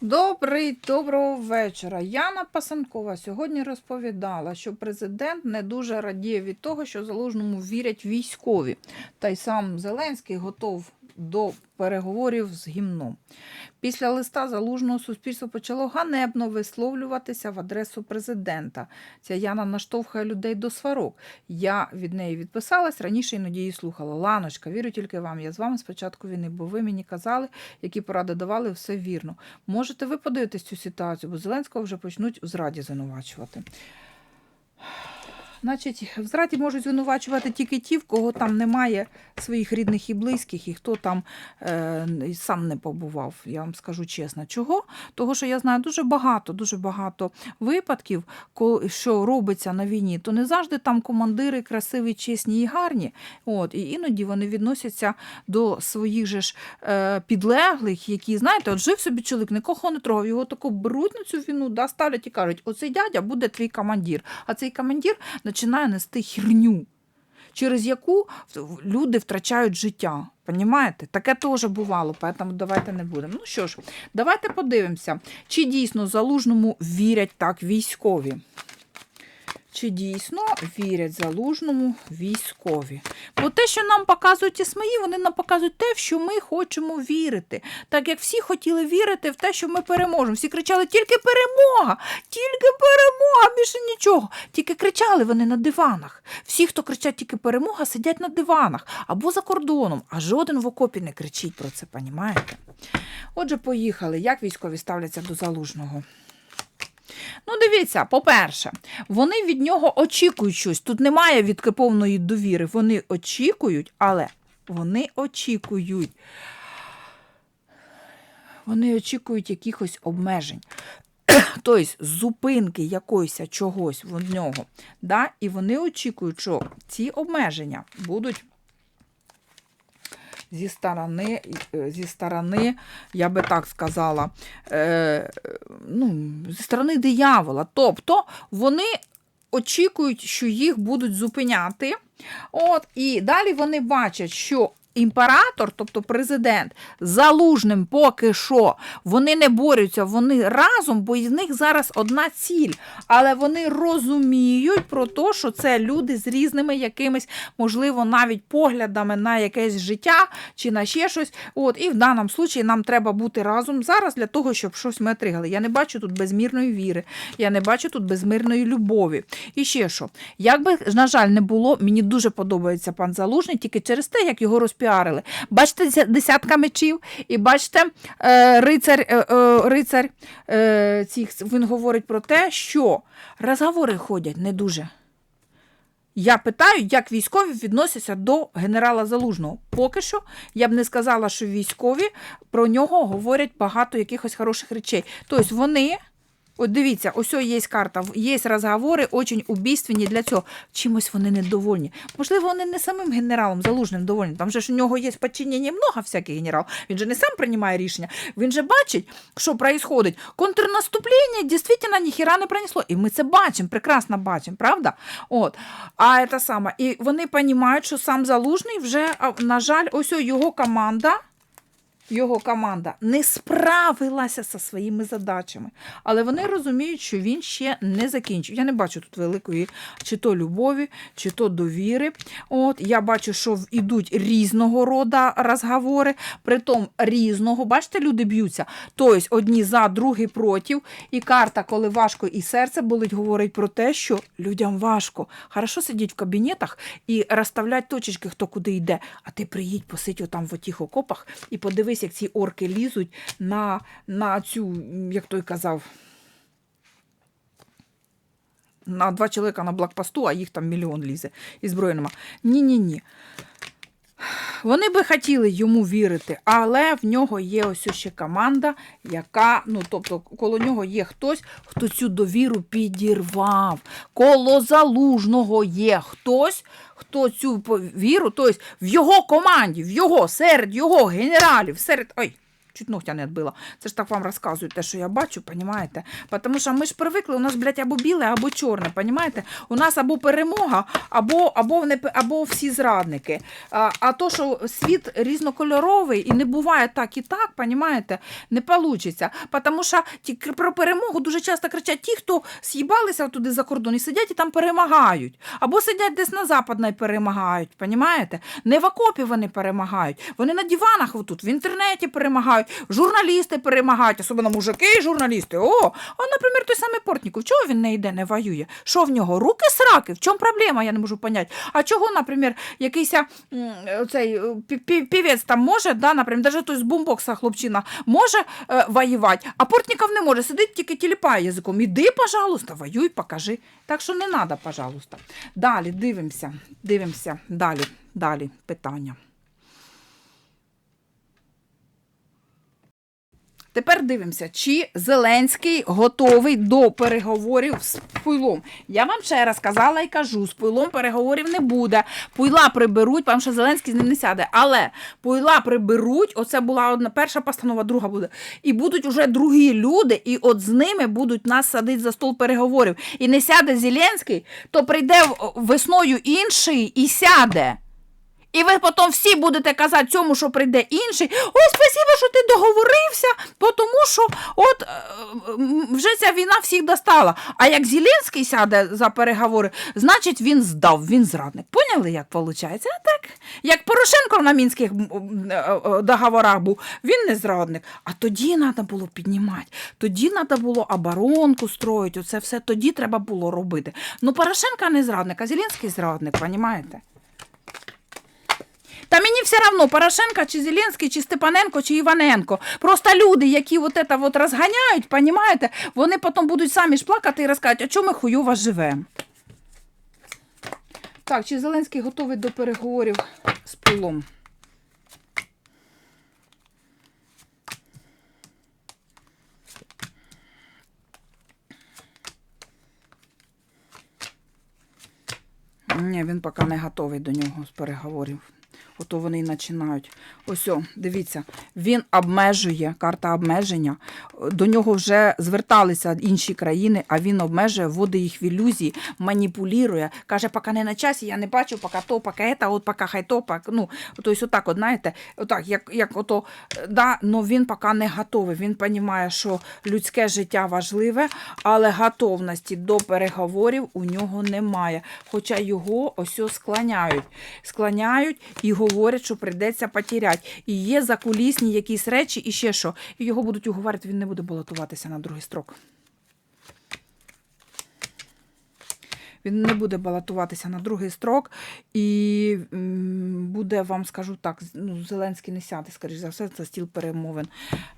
Добрий доброго вечора. Яна Пасанкова сьогодні розповідала, що президент не дуже радіє від того, що залужному вірять військові. Та й сам Зеленський готов до переговорів з гімном. Після листа залужного суспільство почало ганебно висловлюватися в адресу президента. Ця Яна наштовхує людей до сварок. Я від неї відписалась, раніше іноді її слухала. Ланочка, вірю тільки вам. Я з вами з початку війни, бо ви мені казали, які поради давали, все вірно. Можете ви подивитись цю ситуацію, бо Зеленського вже почнуть в зраді звинувачувати. Значить, в зраді можуть звинувачувати тільки ті, в кого там немає своїх рідних і близьких, і хто там е, сам не побував. Я вам скажу чесно. Чого? Того, що я знаю дуже багато, дуже багато випадків, що робиться на війні, то не завжди там командири красиві, чесні і гарні. От, і іноді вони відносяться до своїх же ж е, підлеглих, які, знаєте, от жив собі чоловік, нікого не трогав, його таку беруть на цю війну, да, ставлять і кажуть, оцей дядя буде твій командир. А цей командир починає нести херню, через яку люди втрачають життя. Понімаєте? Таке теж бувало, тому давайте не будемо. Ну що ж, давайте подивимося, чи дійсно залужному вірять так військові. Чи дійсно вірять залужному військові? Бо те, що нам показують ІСМІ, вони нам показують те, в що ми хочемо вірити. Так як всі хотіли вірити в те, що ми переможемо. Всі кричали тільки перемога, тільки перемога, більше нічого. Тільки кричали вони на диванах. Всі, хто кричать тільки перемога, сидять на диванах або за кордоном, а жоден в окопі не кричить про це, понімаєте? Отже, поїхали. Як військові ставляться до залужного? Ну, дивіться, по-перше, вони від нього очікують щось. Тут немає від повної довіри. Вони очікують, але вони очікують. Вони очікують якихось обмежень. Тобто зупинки якоїсь чогось в нього. Да? І вони очікують, що ці обмеження будуть зі сторони, е, зі сторони, я би так сказала, е, ну, зі сторони диявола. Тобто вони очікують, що їх будуть зупиняти. От, і далі вони бачать, що імператор, тобто президент, залужним поки що вони не борються, вони разом, бо із них зараз одна ціль. Але вони розуміють про те, що це люди з різними якимись, можливо, навіть поглядами на якесь життя чи на ще щось. От, і в даному случаї нам треба бути разом зараз для того, щоб щось ми отримали. Я не бачу тут безмірної віри, я не бачу тут безмірної любові. І ще що, як би, на жаль, не було, мені дуже подобається пан Залужний, тільки через те, як його розпіарили. Бачите, десятка мечів, і бачите, е, рицар, е, е, рицар цих, він говорить про те, що розговори ходять не дуже. Я питаю, як військові відносяться до генерала Залужного. Поки що я б не сказала, що військові про нього говорять багато якихось хороших речей. Тобто вони, от дивіться, ось є карта, є розговори, дуже убійственні для цього. Чимось вони недовольні. Можливо, вони не самим генералом Залужним довольні. Там же ж у нього є підчинення много всяких генералів. Він же не сам приймає рішення. Він же бачить, що відбувається. Контрнаступлення дійсно ніхіра не принесло. І ми це бачимо, прекрасно бачимо, правда? От. А це саме. І вони розуміють, що сам Залужний вже, на жаль, ось його команда. Його команда не справилася зі своїми задачами, але вони розуміють, що він ще не закінчив. Я не бачу тут великої чи то любові, чи то довіри. От я бачу, що ідуть різного роду розговори, притом різного. Бачите, люди б'ються. Тобто одні за, другі проти. І карта, коли важко і серце болить, говорить про те, що людям важко. Хорошо сидіти в кабінетах і розставляти точечки, хто куди йде. А ти приїдь, посидь отам в отіх окопах і подивись, як ці орки лізуть на, на цю, як той казав. На два чоловіка на блокпосту, а їх там мільйон лізе і зброї нема. Ні-ні-ні. Вони би хотіли йому вірити, але в нього є ось ще команда, яка, ну тобто, коло нього є хтось, хто цю довіру підірвав. Коло залужного є хтось, хто цю повіру, тобто в його команді, в його, серед його генералів, серед. Ой, чуть ногтя не відбила. Це ж так вам розказую те, що я бачу, понімаєте? Тому що ми ж привикли, у нас, блядь, або біле, або чорне, понімаєте? У нас або перемога, або, або, не, або всі зрадники. А, а то, що світ різнокольоровий і не буває так і так, понімаєте, не вийде. Тому що про перемогу дуже часто кричать ті, хто з'їбалися туди за кордон і сидять і там перемагають. Або сидять десь на западній перемагають, понімаєте? Не в окопі вони перемагають. Вони на диванах отут, в інтернеті перемагають, журналісти перемагають, особливо мужики журналісти. О, а, наприклад, той самий Портніков, чого він не йде, не воює? Що в нього? Руки сраки? В чому проблема? Я не можу поняти. А чого, наприклад, якийсь е, пі- пі- півець там може, да, наприклад, навіть той з бумбокса хлопчина може е, воювати, а Портніков не може, сидить тільки тіліпає язиком. Іди, пожалуйста, воюй, покажи. Так що не треба, пожалуйста. Далі дивимося, дивимося, далі, далі питання. Тепер дивимося, чи Зеленський готовий до переговорів з Пуйлом. Я вам ще раз казала і кажу, з Пуйлом переговорів не буде. Пуйла приберуть, тому що Зеленський з ним не сяде. Але Пуйла приберуть, оце була одна перша постанова, друга буде. І будуть уже другі люди, і от з ними будуть нас садити за стол переговорів. І не сяде Зеленський, то прийде весною інший і сяде. І ви потім всі будете казати цьому, що прийде інший. Ой, спасибо, що ти договорився, бо тому що от е, вже ця війна всіх достала. А як Зеленський сяде за переговори, значить він здав, він зрадник. Поняли, як виходить? А так, як Порошенко на мінських е, е, договорах був, він не зрадник. А тоді треба було піднімати, тоді треба було оборонку строїти, оце все тоді треба було робити. Ну, Порошенко не зрадник, а Зеленський зрадник, розумієте? Та мені все равно, Порошенко, чи Зеленський, чи Степаненко, чи Іваненко. Просто люди, які от це от розганяють, понімаєте, вони потім будуть самі ж плакати і розказати, а чому ми хуйово живемо. Так, чи Зеленський готовий до переговорів з пилом? Ні, він поки не готовий до нього з переговорів. Ото вони і починають. Ось, о, дивіться, він обмежує, карта обмеження. До нього вже зверталися інші країни, а він обмежує, вводить їх в ілюзії, маніпулює. Каже, поки не на часі, я не бачу, поки то, поки це, от поки хай то, поки, ну, тобто отак, от, знаєте, отак, як, як ото, да, но він поки не готовий. Він розуміє, що людське життя важливе, але готовності до переговорів у нього немає. Хоча його ось склоняють. Склоняють і говорять, що прийдеться потеряти. І є закулісні якісь речі, і ще що. І його будуть уговорити, він не буде балотуватися на другий строк. Він не буде балотуватися на другий строк, і буде, вам скажу так, ну, Зеленський не сяде, скоріш за все, за стіл перемовин.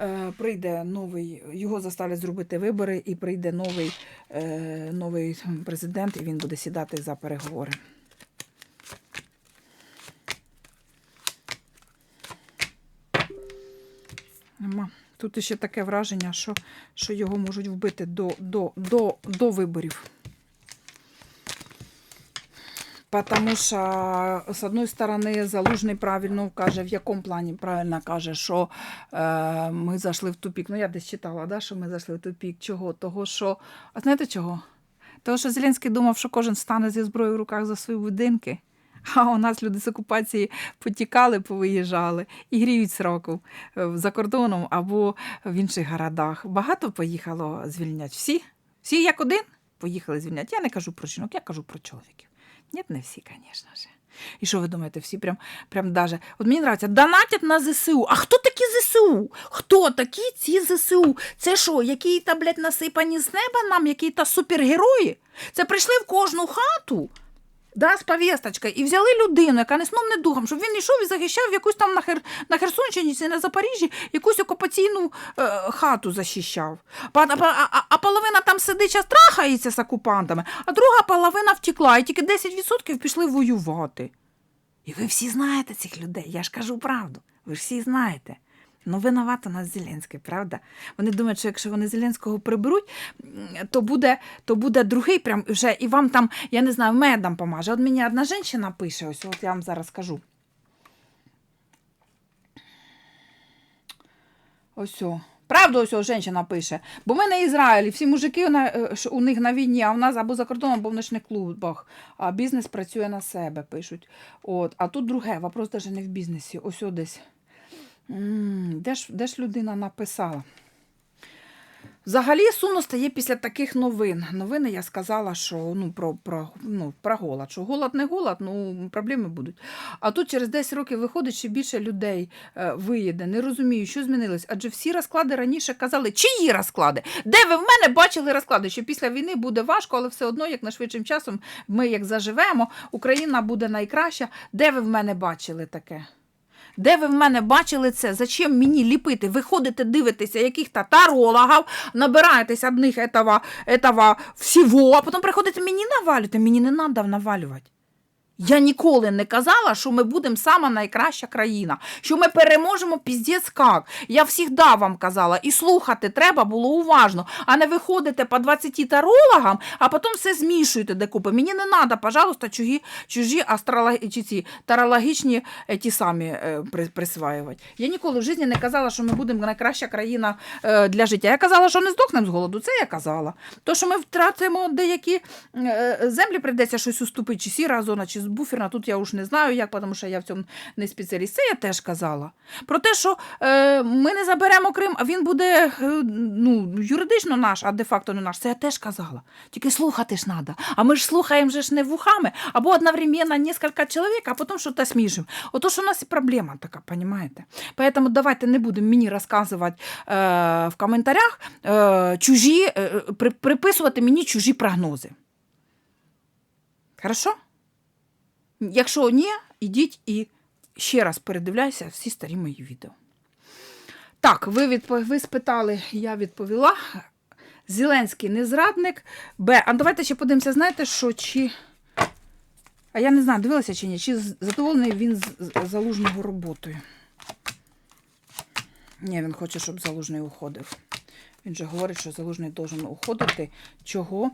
Е, прийде новий, його заставлять зробити вибори, і прийде новий, е, новий президент, і він буде сідати за переговори. Нема. Тут ще таке враження, що, що його можуть вбити до, до, до, до виборів. Потому що, з одної сторони, Залужний правильно каже, в якому плані правильно каже, що е, ми зайшли в тупік. Ну, я десь читала, да, що ми зайшли в тупік. Чого? Того, що. А знаєте чого? Того, що Зеленський думав, що кожен стане зі зброєю в руках за свої будинки. А у нас люди з окупації потікали, повиїжджали і гріють сроку е, за кордоном або в інших городах. Багато поїхало звільняти. Всі? Всі як один поїхали звільняти. Я не кажу про жінок, я кажу про чоловіків. Ні, не всі, звісно ж. І що ви думаєте, всі прям, прям даже. От мені подобається, донатять на ЗСУ. А хто такі ЗСУ? Хто такі ці ЗСУ? Це що, які-то, блядь, насипані з неба нам, які-то супергерої? Це прийшли в кожну хату. Да, з повісточкою, і взяли людину, яка не сном, не духом, щоб він йшов і захищав якусь там на, Хер... на Херсонщині чи на Запоріжжі якусь окупаційну е, хату захищав. А, а, а, половина там сидить, час трахається з окупантами, а друга половина втекла, і тільки 10% пішли воювати. І ви всі знаєте цих людей, я ж кажу правду. Ви ж всі знаєте. Ну, винуват у нас Зеленський, правда? Вони думають, що якщо вони Зеленського приберуть, то буде, то буде другий, прям вже, і вам там, я не знаю, медом помаже. От мені одна жінка пише, ось от я вам зараз скажу. Ось. о. Правда, ось жінка пише. Бо ми на Ізраїлі, всі мужики е, у них на війні, а в нас або за кордоном, або в ночних клубах. А бізнес працює на себе, пишуть. От. А тут друге, вопрос навіть не в бізнесі. Ось о десь. Де ж, де ж людина написала? Взагалі сумно стає після таких новин. Новини я сказала, що ну, про, про, ну, про голод. Що голод не голод, ну проблеми будуть. А тут через 10 років виходить, що більше людей е, виїде. Не розумію, що змінилось. Адже всі розклади раніше казали, чиї розклади? Де ви в мене бачили розклади? Що після війни буде важко, але все одно, як найшвидшим часом, ми як заживемо, Україна буде найкраща. Де ви в мене бачили таке? Де ви в мене бачили це? Зачем мені ліпити? Ви ходите, дивитеся яких-то набираєтесь одних этого, этого всього, а потім приходите мені навалювати. Мені не треба навалювати. Я ніколи не казала, що ми будемо сама найкраща країна, що ми переможемо піздець. Я завжди вам казала, і слухати треба було уважно, а не виходите по 20 тарологам, а потім все змішуєте докупи. Мені не треба, пожалуйста, чужі, чужі ці тарологічні е, ті самі е, присваювати. Я ніколи в житті не казала, що ми будемо найкраща країна е, для життя. Я казала, що не здохнемо з голоду. Це я казала. То, що ми втратимо деякі е, землі, прийдеться щось уступити, чи сіра зона, чи буферна. Тут я уж не знаю, як, тому що я в цьому не спеціаліст. Це я теж казала. Про те, що е, ми не заберемо Крим, а він буде е, ну, юридично наш, а де-факто не наш. Це я теж казала. Тільки слухати ж треба. А ми ж слухаємо же ж не вухами, або одновременно несколько чоловік, а потім щось сміжимо. Отож у нас і проблема така, понимаєте? Поэтому давайте не будемо мені розказувати е, в коментарях е, чужі, е, при, приписувати мені чужі прогнози. Хорошо? Якщо ні, ідіть і ще раз передивляйся всі старі мої відео. Так, ви, відпо... ви спитали, я відповіла. Зеленський не зрадник. Б. А давайте ще подивимося, знаєте, що чи. А я не знаю, дивилася чи ні, чи задоволений він з- залужного роботою. Ні, він хоче, щоб залужний уходив. Він же говорить, що залужний должен уходити. Чого?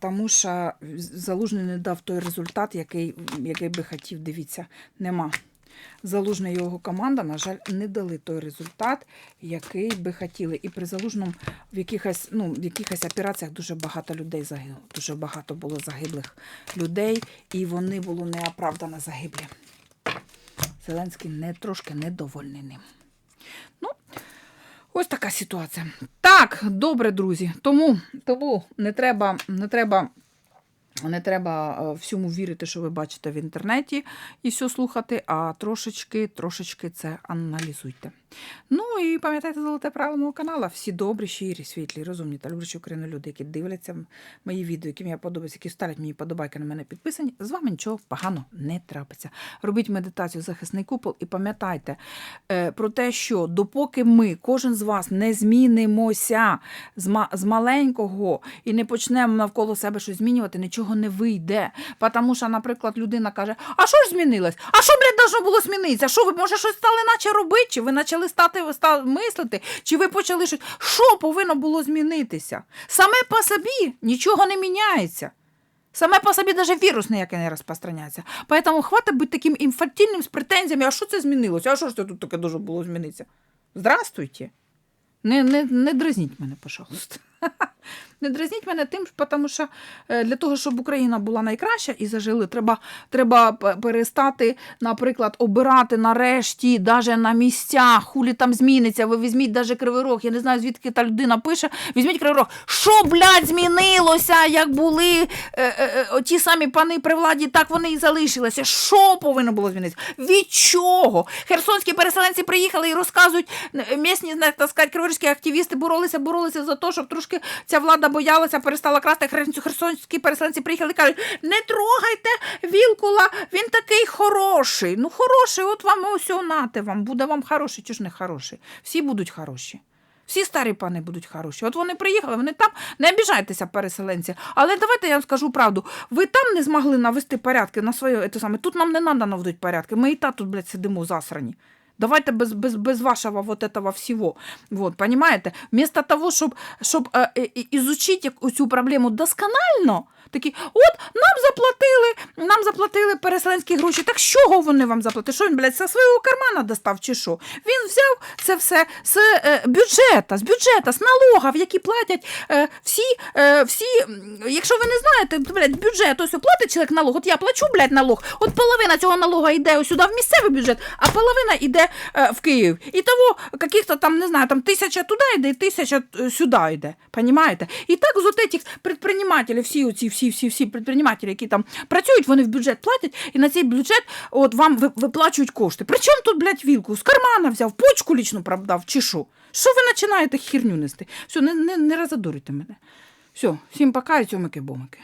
Тому що залужний не дав той результат, який, який би хотів. Дивіться, нема. Залужний його команда, на жаль, не дали той результат, який би хотіли. І при залужному в якихось, ну, в якихось операціях дуже багато людей загинуло. Дуже багато було загиблих людей, і вони були неоправдано загиблі. Зеленський не трошки недовольний ним. Ну, ось така ситуація. Так, добре, друзі. Тому, тому не треба, не треба. Не треба е, всьому вірити, що ви бачите в інтернеті і все слухати, а трошечки, трошечки це аналізуйте. Ну і пам'ятайте золоте правило мого каналу. Всі добрі, щирі, світлі, розумні та люблячі Україну люди, які дивляться мої відео, які мені подобаються, які ставлять мені подобайки на мене підписані. З вами нічого поганого не трапиться. Робіть медитацію захисний купол і пам'ятайте е, про те, що допоки ми, кожен з вас, не змінимося з маленького і не почнемо навколо себе щось змінювати, нічого не вийде. Тому що, наприклад, людина каже: А що ж змінилось? А що, блядь, должно було змінитися? Що ви, може, щось стали наче робити? Чи ви почали стати ста- мислити? Чи ви почали щось? Що повинно було змінитися? Саме по собі нічого не міняється. Саме по собі навіть вірус ніякий не розпространяється. Поэтому хватить бути таким інфантильним з претензіями, а що це змінилося? А що ж це тут таке дуже було змінитися? Здравствуйте. Не, не, не дразніть мене, пожалуйста. Не дразніть мене тим, тому що е, для того, щоб Україна була найкраща і зажили, треба, треба перестати, наприклад, обирати нарешті, навіть на місцях, хулі там зміниться. Ви візьміть навіть Кривий Рог. Я не знаю, звідки та людина пише. Візьміть Кривий Рог. Що, блядь, змінилося, як були е, е, ті самі пани при владі, так вони і залишилися. Що повинно було змінитися? Від чого? Херсонські переселенці приїхали і розказують, місні, так сказати, криворізькі активісти боролися, боролися за те, щоб трошки ця влада боялася, перестала красти. Херсонські- переселенці приїхали і кажуть, не трогайте Вілкула, він такий хороший. Ну, хороший, от вам ось нате вам, буде вам хороший, чи ж не хороший. Всі будуть хороші. Всі старі пани будуть хороші. От вони приїхали, вони там не обіжайтеся, переселенці. Але давайте я вам скажу правду. Ви там не змогли навести порядки на своє це саме. Тут нам не треба наводити порядки. Ми і та тут, блядь, сидимо засрані. Давайте без, без, без вашего вот этого всего. Вот, понимаете? Вместо того, щоб, чтобы е, е, ізучити цю проблему досконально, Такі, от нам заплатили, нам заплатили переселенські гроші. Так з чого вони вам заплатили? Що він, блядь, зі свого кармана достав чи що? Він взяв це все з е, бюджета, з бюджета, з налогів, які платять е, всі, е, всі, якщо ви не знаєте, блядь, бюджет, ось платить чоловік налог, от я плачу, блядь, налог, от половина цього налога йде сюди в місцевий бюджет, а половина йде е, в Київ. І того каких-то там, не знаю, там тисяча туди йде і тисяча е, сюди йде. Понимаєте? І так з от этих предпринимателів, всі оці, всі, всі, всі предпринимателі, які там працюють, вони в бюджет платять, і на цей бюджет от вам виплачують кошти. Причому тут, блядь, вілку? З кармана взяв, почку лічну продав, чи що? Що ви починаєте херню нести? Все, не, не, не розадурюйте мене. Все, всім пока і цьомики-бомики.